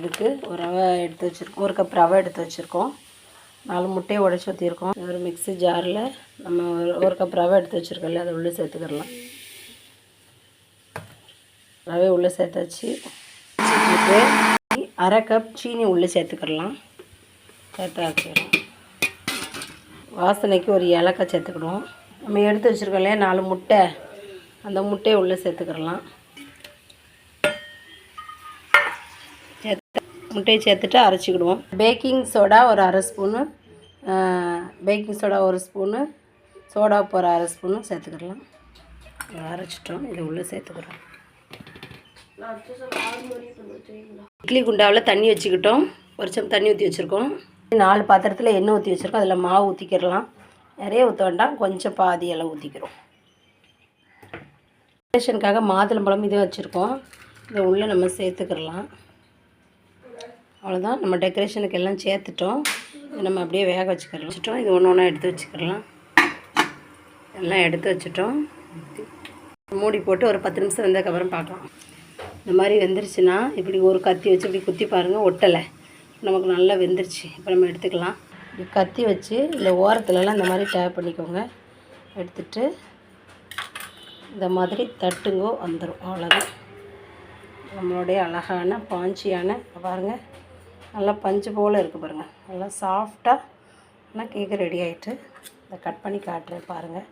இதுக்கு ஒரு ரவை எடுத்து வச்சுருக்கோம். ஒரு கப் ரவை எடுத்து வச்சுருக்கோம். நாலு முட்டையை உடச்சி ஊற்றிருக்கோம் ஒரு மிக்ஸி ஜாரில் நம்ம ஒரு கப் ரவை எடுத்து வச்சுருக்கோம்ல அதை உள்ளே சேர்த்துக்கிடலாம். ரவை உள்ளே சேர்த்தாச்சு. அரை கப் சீனி உள்ளே சேர்த்துக்கிடலாம். சேர்த்து ஆக்கிடலாம் வாசனைக்கு ஒரு ஏலக்காய் சேர்த்துக்கிடுவோம். நம்ம எடுத்து வச்சுருக்கோம் இல்லையா நாலு முட்டை. அந்த முட்டையை உள்ளே சேர்த்துக்கிடலாம் சேர்த்து முட்டையை சேர்த்துட்டு அரைச்சிக்கிடுவோம். பேக்கிங் சோடா ஒரு அரை ஸ்பூனு பேக்கிங் சோடா ஒரு ஸ்பூனு சோடா ஒரு அரை ஸ்பூனு சேர்த்துக்கிடலாம். அரைச்சிட்டோம். இதை உள்ளே சேர்த்துக்கிறோம். இட்லி குண்டாவில் தண்ணி வச்சுக்கிட்டோம். ஒரு சம் தண்ணி ஊற்றி வச்சுருக்கோம். நாலு பாத்திரத்தில் எண்ணெய் ஊற்றி வச்சுருக்கோம். அதில் மாவு ஊற்றிக்கிடலாம். நிறைய ஊற்ற வேண்டாம். கொஞ்சம் பாதி எல்லாம் ஊற்றிக்கிறோம். டெக்கரேஷனுக்காக மாதுளம்பழம் இதை வச்சுருக்கோம். இதை உள்ளே நம்ம சேர்த்துக்கிடலாம். அவ்வளோதான் நம்ம டெக்கரேஷனுக்கு எல்லாம் சேர்த்துட்டோம். நம்ம அப்படியே வேக வச்சுக்கலாம் வச்சுட்டோம். இது ஒன்று ஒன்றா எடுத்து வச்சுக்கலாம் எல்லாம் எடுத்து வச்சுட்டோம். மூடி போட்டு ஒரு பத்து நிமிஷம் வந்ததுக்கப்புறம் பார்க்கலாம். இந்த மாதிரி வெந்துருச்சுன்னா இப்படி ஒரு கத்தி வச்சு இப்படி குத்தி பாருங்கள் ஒட்டலை. நமக்கு நல்லா வெந்துருச்சு. இப்போ நம்ம எடுத்துக்கலாம். இப்படி கத்தி வச்சு இல்லை ஓரத்துலலாம் இந்த மாதிரி டேப் பண்ணிக்கோங்க. எடுத்துட்டு இந்த மாதிரி தட்டுங்கோ வந்துடும் அவ்வளோதான் நம்மளுடைய அழகான பாஞ்சியான பாருங்கள் பாருங்க. நல்லா பஞ்சு போல் இருக்குது பாருங்கள் நல்லா சாஃப்டாக ஆனால் கேக்கு ரெடி ஆகிட்டு இதை கட் பண்ணி காட்டுறேன் பாருங்கள்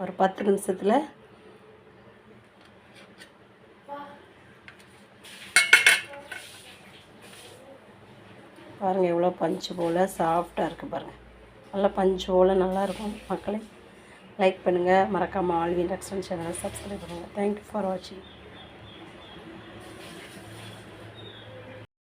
ஒரு பத்து நிமிஷத்தில் பாருங்கள் எவ்வளோ பஞ்சு போல் சாஃப்டாக இருக்குது பாருங்கள் நல்லா பஞ்சு போல் நல்லாயிருக்கும் மக்களே லைக் பண்ணுங்கள் மறக்காமல் ஆல்வின் ரெக்ஸ்டன் சேனலை சப்ஸ்கிரைப் பண்ணுங்கள் தேங்க்யூ ஃபார் வாட்சிங்